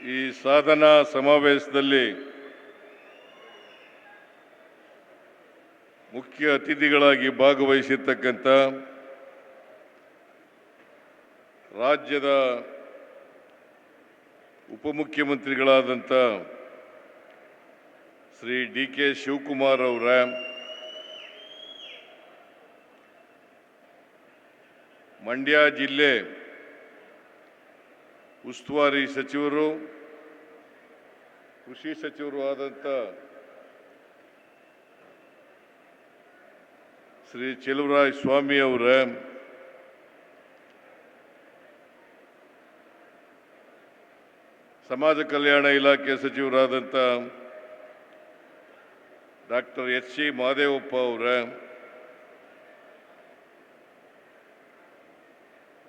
ಈ ಸಾಧನಾ ಸಮಾವೇಶದಲ್ಲಿ ಮುಖ್ಯ ಅತಿಥಿಗಳಾಗಿ ಭಾಗವಹಿಸಿರ್ತಕ್ಕಂಥ ರಾಜ್ಯದ ಉಪಮುಖ್ಯಮಂತ್ರಿಗಳಾದಂಥ ಶ್ರೀ ಡಿ ಕೆ ಶಿವಕುಮಾರ್ ಅವರ, ಮಂಡ್ಯ ಜಿಲ್ಲೆ ಉಸ್ತುವಾರಿ ಸಚಿವರು, ಕೃಷಿ ಸಚಿವರು ಆದಂಥ ಶ್ರೀ ಚೆಲುವರಾಯ ಸ್ವಾಮಿ ಅವರ, ಸಮಾಜ ಕಲ್ಯಾಣ ಇಲಾಖೆ ಸಚಿವರಾದಂಥ ಡಾಕ್ಟರ್ ಎಚ್ ಸಿ ಮಹದೇವಪ್ಪ ಅವರ,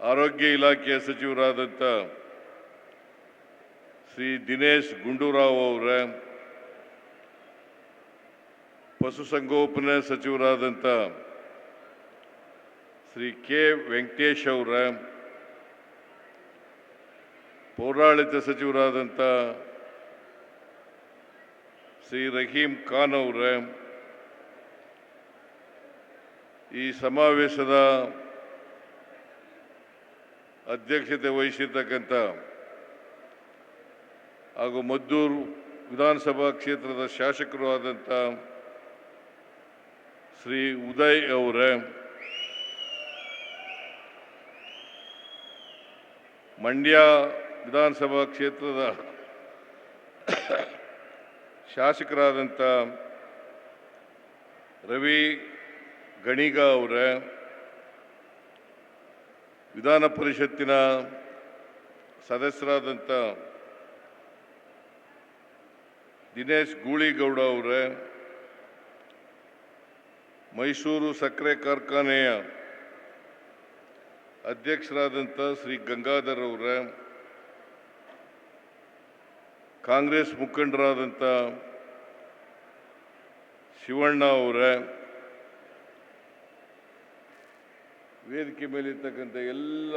ಆರೋಗ್ಯ ಇಲಾಖೆಯ ಸಚಿವರಾದಂಥ ಶ್ರೀ ದಿನೇಶ್ ಗುಂಡೂರಾವ್ ಅವರ ಪಶುಸಂಗೋಪನೆ ಸಚಿವರಾದಂಥ ಶ್ರೀ ಕೆ ವೆಂಕಟೇಶ್ ಅವರ, ಪೌರಾಡಳಿತ ಸಚಿವರಾದಂಥ ಶ್ರೀ ರಹೀಂ ಖಾನ್ ಅವರ, ಈ ಸಮಾವೇಶದ ಅಧ್ಯಕ್ಷತೆ ವಹಿಸಿರ್ತಕ್ಕಂಥ ಹಾಗೂ ಮದ್ದೂರು ವಿಧಾನಸಭಾ ಕ್ಷೇತ್ರದ ಶಾಸಕರು ಆದಂಥ ಶ್ರೀ ಉದಯ್ ಅವರ, ಮಂಡ್ಯ ವಿಧಾನಸಭಾ ಕ್ಷೇತ್ರದ ಶಾಸಕರಾದಂಥ ರವಿ ಗಣಿಗ ಅವರ, ವಿಧಾನ ಪರಿಷತ್ತಿನ ಸದಸ್ಯರಾದಂಥ ದಿನೇಶ್ ಗೂಳಿಗೌಡ ಅವರೇ, ಮೈಸೂರು ಸಕ್ಕರೆ ಕಾರ್ಖಾನೆಯ ಅಧ್ಯಕ್ಷರಾದಂಥ ಶ್ರೀ ಗಂಗಾಧರ್ ಅವರ, ಕಾಂಗ್ರೆಸ್ ಮುಖಂಡರಾದಂಥ ಶಿವಣ್ಣ ಅವರ, ವೇದಿಕೆ ಮೇಲಿರ್ತಕ್ಕಂಥ ಎಲ್ಲ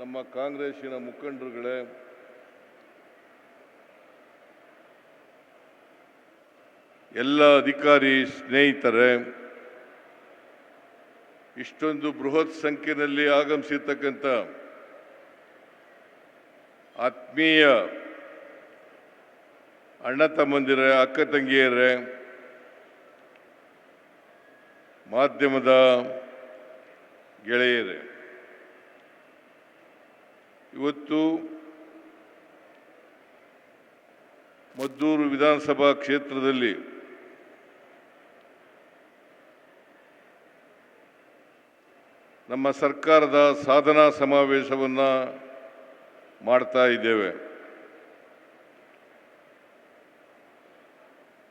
ನಮ್ಮ ಕಾಂಗ್ರೆಸ್ಸಿನ ಮುಖಂಡರುಗಳೇ ಎಲ್ಲ ಅಧಿಕಾರಿ ಸ್ನೇಹಿತರೆ, ಇಷ್ಟೊಂದು ಬೃಹತ್ ಸಂಖ್ಯೆಯಲ್ಲಿ ಆಗಮಿಸಿರ್ತಕ್ಕಂಥ ಆತ್ಮೀಯ ಅಣ್ಣ ತಮ್ಮಂದಿರ, ಅಕ್ಕ ತಂಗಿಯರೇ, ಮಾಧ್ಯಮದ ಗೆಳೆಯರೇ, ಇವತ್ತು ಮದ್ದೂರು ವಿಧಾನಸಭಾ ಕ್ಷೇತ್ರದಲ್ಲಿ ನಮ್ಮ ಸರ್ಕಾರದ ಸಾಧನಾ ಸಮಾವೇಶವನ್ನು ಮಾಡ್ತಾ ಇದ್ದೇವೆ.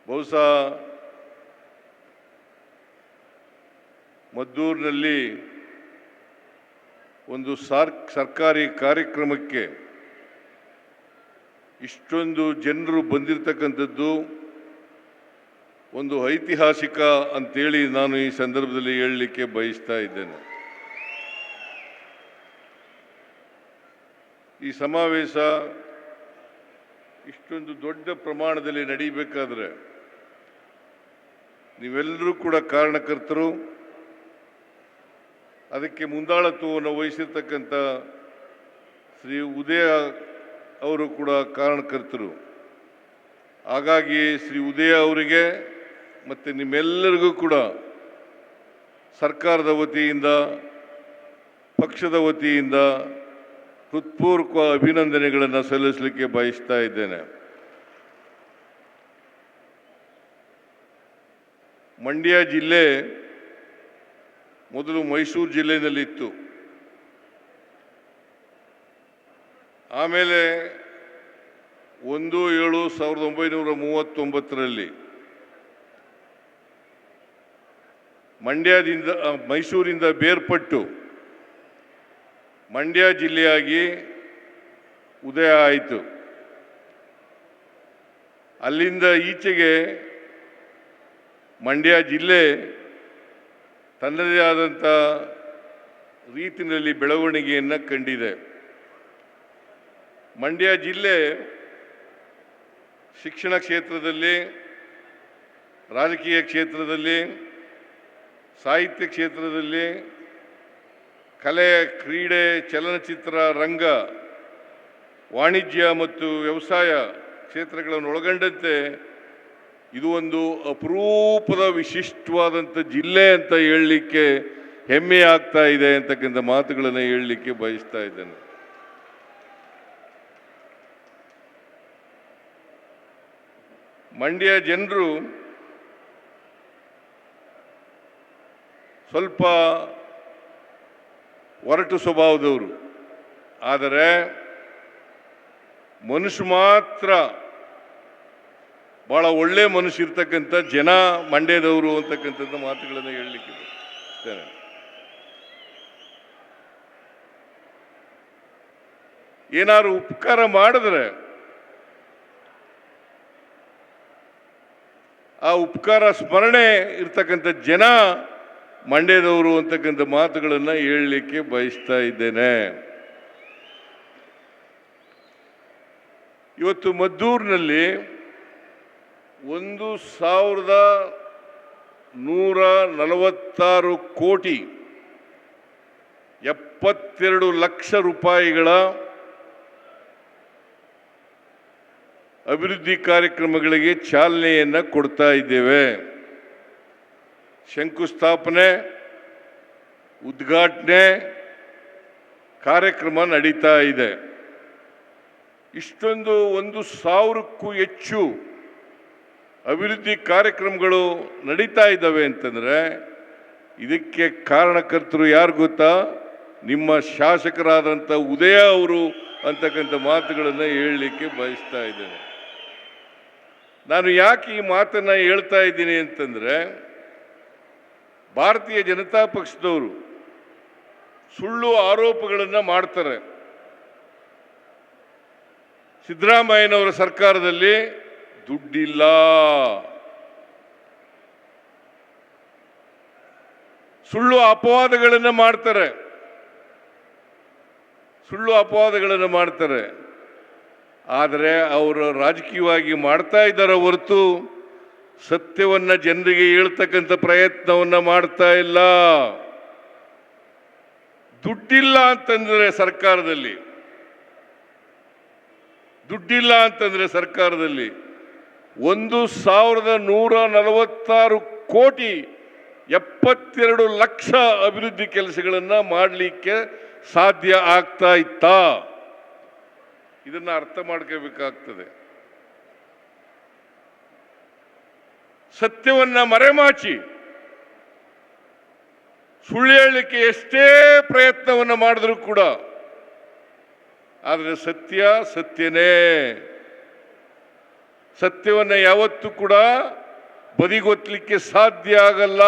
ಬಹುಶಃ ಮದ್ದೂರಿನಲ್ಲಿ ಒಂದು ಸಾರ್, ಸರ್ಕಾರಿ ಕಾರ್ಯಕ್ರಮಕ್ಕೆ ಇಷ್ಟೊಂದು ಜನರು ಬಂದಿರತಕ್ಕಂಥದ್ದು ಒಂದು ಐತಿಹಾಸಿಕ ಅಂತೇಳಿ ನಾನು ಈ ಸಂದರ್ಭದಲ್ಲಿ ಹೇಳಲಿಕ್ಕೆ ಬಯಸ್ತಾ ಇದ್ದೇನೆ. ಈ ಸಮಾವೇಶ ಇಷ್ಟೊಂದು ದೊಡ್ಡ ಪ್ರಮಾಣದಲ್ಲಿ ನಡೀಬೇಕಾದ್ರೆ ನೀವೆಲ್ಲರೂ ಕೂಡ ಕಾರಣಕರ್ತರು. ಅದಕ್ಕೆ ಮುಂದಾಳತ್ವವನ್ನು ವಹಿಸಿರ್ತಕ್ಕಂಥ ಶ್ರೀ ಉದಯ ಅವರು ಕೂಡ ಕಾರಣಕರ್ತರು. ಹಾಗಾಗಿ ಶ್ರೀ ಉದಯ ಅವರಿಗೆ ಮತ್ತು ನಿಮ್ಮೆಲ್ಲರಿಗೂ ಕೂಡ ಸರ್ಕಾರದ ವತಿಯಿಂದ, ಪಕ್ಷದ ವತಿಯಿಂದ ಹೃತ್ಪೂರ್ವಕ ಅಭಿನಂದನೆಗಳನ್ನು ಸಲ್ಲಿಸಲಿಕ್ಕೆ ಬಯಸ್ತಾ ಇದ್ದೇನೆ. ಮಂಡ್ಯ ಜಿಲ್ಲೆ ಮೊದಲು ಮೈಸೂರು ಜಿಲ್ಲೆಯಲ್ಲಿತ್ತು. ಆಮೇಲೆ ಒಂದು ಏಳು ಸಾವಿರದ ಒಂಬೈನೂರ ಮೂವತ್ತೊಂಬತ್ತರಲ್ಲಿ ಮಂಡ್ಯದಿಂದ, ಮೈಸೂರಿಂದ ಬೇರ್ಪಟ್ಟು ಮಂಡ್ಯ ಜಿಲ್ಲೆಯಾಗಿ ಉದಯ ಆಯಿತು. ಅಲ್ಲಿಂದ ಈಚೆಗೆ ಮಂಡ್ಯ ಜಿಲ್ಲೆ ತನ್ನದೇ ಆದಂಥ ರೀತಿಯಲ್ಲಿ ಬೆಳವಣಿಗೆಯನ್ನು ಕಂಡಿದೆ. ಮಂಡ್ಯ ಜಿಲ್ಲೆ ಶಿಕ್ಷಣ ಕ್ಷೇತ್ರದಲ್ಲಿ, ರಾಜಕೀಯ ಕ್ಷೇತ್ರದಲ್ಲಿ, ಸಾಹಿತ್ಯ ಕ್ಷೇತ್ರದಲ್ಲಿ ಕಲೆ, ಕ್ರೀಡೆ, ಚಲನಚಿತ್ರ, ರಂಗ, ವಾಣಿಜ್ಯ ಮತ್ತು ವ್ಯವಸಾಯ ಕ್ಷೇತ್ರಗಳನ್ನು ಒಳಗೊಂಡಂತೆ ಇದು ಒಂದು ಅಪರೂಪದ ವಿಶಿಷ್ಟವಾದಂಥ ಜಿಲ್ಲೆ ಅಂತ ಹೇಳಲಿಕ್ಕೆ ಹೆಮ್ಮೆ ಆಗ್ತಾ ಇದೆ ಅಂತಕ್ಕಂಥ ಮಾತುಗಳನ್ನು ಹೇಳಲಿಕ್ಕೆ ಬಯಸ್ತಾ ಇದ್ದೇನೆ. ಮಂಡ್ಯ ಜನರು ಸ್ವಲ್ಪ ಒರಟು ಸ್ವಭಾವದವರು ಆದರೆ ಮನುಷ್ಯ ಮಾತ್ರ ಭಾಳ ಒಳ್ಳೆ ಮನುಷ್ಯ ಇರ್ತಕ್ಕಂಥ ಜನ ಮಂಡ್ಯದವರು ಅಂತಕ್ಕಂಥದ್ದು ಮಾತುಗಳನ್ನು ಹೇಳಲಿಕ್ಕೆ ಇರ್ತೇನೆ ಏನಾದ್ರು ಉಪಕಾರ ಮಾಡಿದ್ರೆ ಆ ಉಪಕಾರ ಸ್ಮರಣೆ ಇರ್ತಕ್ಕಂಥ ಜನ ಮಂಡ್ಯದವರು ಅಂತಕ್ಕಂಥ ಮಾತುಗಳನ್ನು ಹೇಳಲಿಕ್ಕೆ ಬಯಸ್ತಾ ಇದ್ದೇನೆ. ಇವತ್ತು ಮದ್ದೂರಿನಲ್ಲಿ ಒಂದು ಸಾವಿರದ ನೂರ ನಲವತ್ತಾರು ಕೋಟಿ ಎಪ್ಪತ್ತೆರಡು ಲಕ್ಷ ರೂಪಾಯಿಗಳ ಅಭಿವೃದ್ಧಿ ಕಾರ್ಯಕ್ರಮಗಳಿಗೆ ಚಾಲನೆಯನ್ನು ಕೊಡ್ತಾ ಇದ್ದೇವೆ. ಶಂಕುಸ್ಥಾಪನೆ, ಉದ್ಘಾಟನೆ ಕಾರ್ಯಕ್ರಮ ನಡೀತಾ ಇದೆ. ಇಷ್ಟೊಂದು ಒಂದು ಸಾವಿರಕ್ಕೂ ಹೆಚ್ಚು ಅಭಿವೃದ್ಧಿ ಕಾರ್ಯಕ್ರಮಗಳು ನಡೀತಾ ಇದ್ದಾವೆ ಅಂತಂದರೆ, ಇದಕ್ಕೆ ಕಾರಣಕರ್ತರು ಯಾರು ಗೊತ್ತಾ? ನಿಮ್ಮ ಶಾಸಕರಾದಂಥ ಉದಯ ಅವರು ಅಂತಕ್ಕಂಥ ಮಾತುಗಳನ್ನು ಹೇಳಲಿಕ್ಕೆ ಬಯಸ್ತಾ ಇದ್ದೇನೆ. ನಾನು ಯಾಕೆ ಈ ಮಾತನ್ನು ಹೇಳ್ತಾ ಇದ್ದೀನಿ ಅಂತಂದರೆ ಭಾರತೀಯ ಜನತಾ ಪಕ್ಷದವರು ಸುಳ್ಳು ಆರೋಪಗಳನ್ನು ಮಾಡ್ತಾರೆ. ಸಿದ್ದರಾಮಯ್ಯನವರ ಸರ್ಕಾರದಲ್ಲಿ ದುಡ್ಡಿಲ್ಲ. ಸುಳ್ಳು ಅಪವಾದಗಳನ್ನು ಮಾಡ್ತಾರೆ. ಸುಳ್ಳು ಅಪವಾದಗಳನ್ನು ಮಾಡ್ತಾರೆ. ಆದರೆ ಅವರು ರಾಜಕೀಯವಾಗಿ ಮಾಡ್ತಾ ಇದ್ದಾರೆ ಹೊರತು ಸತ್ಯವನ್ನ ಜನರಿಗೆ ಹೇಳ್ತಕ್ಕಂಥ ಪ್ರಯತ್ನವನ್ನು ಮಾಡ್ತಾ ಇಲ್ಲ. ದುಡ್ಡಿಲ್ಲ ಅಂತಂದ್ರೆ ಸರ್ಕಾರದಲ್ಲಿ. ದುಡ್ಡಿಲ್ಲ ಅಂತಂದ್ರೆ ಸರ್ಕಾರದಲ್ಲಿ ಒಂದು ಸಾವಿರದ ನೂರ ನಲವತ್ತಾರು ಕೋಟಿ ಎಪ್ಪತ್ತೆರಡು ಲಕ್ಷ ಅಭಿವೃದ್ಧಿ ಕೆಲಸಗಳನ್ನು ಮಾಡಲಿಕ್ಕೆ ಸಾಧ್ಯ ಆಗ್ತಾ ಇತ್ತಾ? ಇದನ್ನು ಅರ್ಥ ಮಾಡ್ಕೋಬೇಕಾಗ್ತದೆ. ಸತ್ಯವನ್ನ ಮರೆಮಾಚಿ ಸುಳ್ಳು ಹೇಳಲಿಕ್ಕೆ ಎಷ್ಟೇ ಪ್ರಯತ್ನವನ್ನು ಮಾಡಿದ್ರೂ ಕೂಡ ಆದರೆ ಸತ್ಯ ಸತ್ಯನೇ. ಸತ್ಯವನ್ನು ಯಾವತ್ತೂ ಕೂಡ ಬದಿಗೊತ್ತಲಿಕ್ಕೆ ಸಾಧ್ಯ ಆಗಲ್ಲ.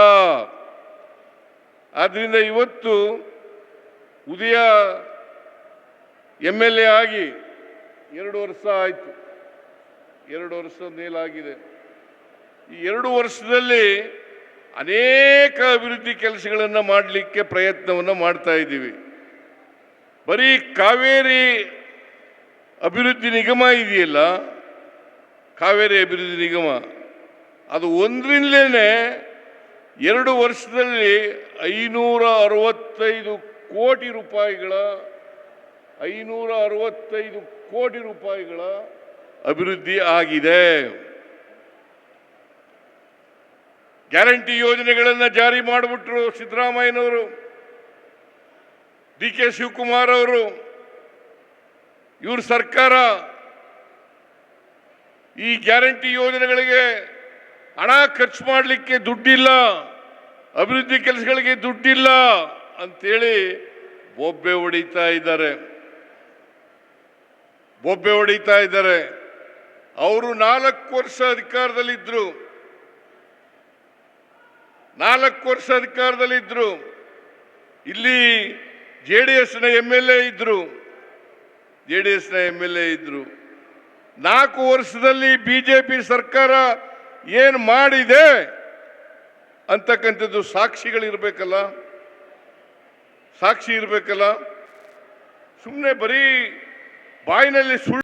ಆದ್ದರಿಂದ ಇವತ್ತು ಉದಯ ಎಂ ಎಲ್ ಎ ಆಗಿ ಎರಡು ವರ್ಷ ಆಯಿತು. ಎರಡು ವರ್ಷ ಮೇಲಾಗಿದೆ. ಎರಡು ವರ್ಷದಲ್ಲಿ ಅನೇಕ ಅಭಿವೃದ್ಧಿ ಕೆಲಸಗಳನ್ನು ಮಾಡಲಿಕ್ಕೆ ಪ್ರಯತ್ನವನ್ನು ಮಾಡ್ತಾ ಇದ್ದೀವಿ. ಬರೀ ಕಾವೇರಿ ಅಭಿವೃದ್ಧಿ ನಿಗಮ ಇದೆಯಲ್ಲ? ಕಾವೇರಿ ಅಭಿವೃದ್ಧಿ ನಿಗಮ. ಅದು ಒಂದರಿಂದಲೇ ಎರಡು ವರ್ಷದಲ್ಲಿ ಐನೂರ ಅರವತ್ತೈದು ಕೋಟಿ ರೂಪಾಯಿಗಳ, ಐನೂರ ಅರವತ್ತೈದು ಕೋಟಿ ರೂಪಾಯಿಗಳ ಅಭಿವೃದ್ಧಿ ಆಗಿದೆ. ಗ್ಯಾರಂಟಿ ಯೋಜನೆಗಳನ್ನು ಜಾರಿ ಮಾಡಿಬಿಟ್ರು ಸಿದ್ದರಾಮಯ್ಯನವರು ಡಿ ಕೆ ಶಿವಕುಮಾರ್ ಅವರು, ಇವ್ರ ಸರ್ಕಾರ ಈ ಗ್ಯಾರಂಟಿ ಯೋಜನೆಗಳಿಗೆ ಹಣ ಖರ್ಚು ಮಾಡಲಿಕ್ಕೆ ದುಡ್ಡಿಲ್ಲ, ಅಭಿವೃದ್ಧಿ ಕೆಲಸಗಳಿಗೆ ದುಡ್ಡಿಲ್ಲ ಅಂಥೇಳಿ ಬೊಬ್ಬೆ ಹೊಡಿತಾ ಇದ್ದಾರೆ. ಬೊಬ್ಬೆ ಹೊಡಿತಾ ಇದ್ದಾರೆ. ಅವರು ನಾಲ್ಕು ವರ್ಷ ಅಧಿಕಾರದಲ್ಲಿದ್ದರು ನಾಲ್ಕು ವರ್ಷ ಅಧಿಕಾರದಲ್ಲಿದ್ದರು ಇಲ್ಲಿ ಜೆ ಡಿ ಎಸ್ನ ಎಂ ಎಲ್ ಎ ಇದ್ರು. ಜೆ ಡಿ ಎಸ್ನ ಎಂ ಎಲ್ ಎ ಇದ್ರು. ನಾಲ್ಕು ವರ್ಷದಲ್ಲಿ ಬಿಜೆಪಿ ಸರ್ಕಾರ ಏನು ಮಾಡಿದೆ ಅಂತಕ್ಕಂಥದ್ದು ಸಾಕ್ಷಿಗಳಿರ್ಬೇಕಲ್ಲ? ಸಾಕ್ಷಿ ಇರಬೇಕಲ್ಲ? ಸುಮ್ಮನೆ ಬರೀ ಬಾಯಿನಲ್ಲಿ ಸುಳ್ಳು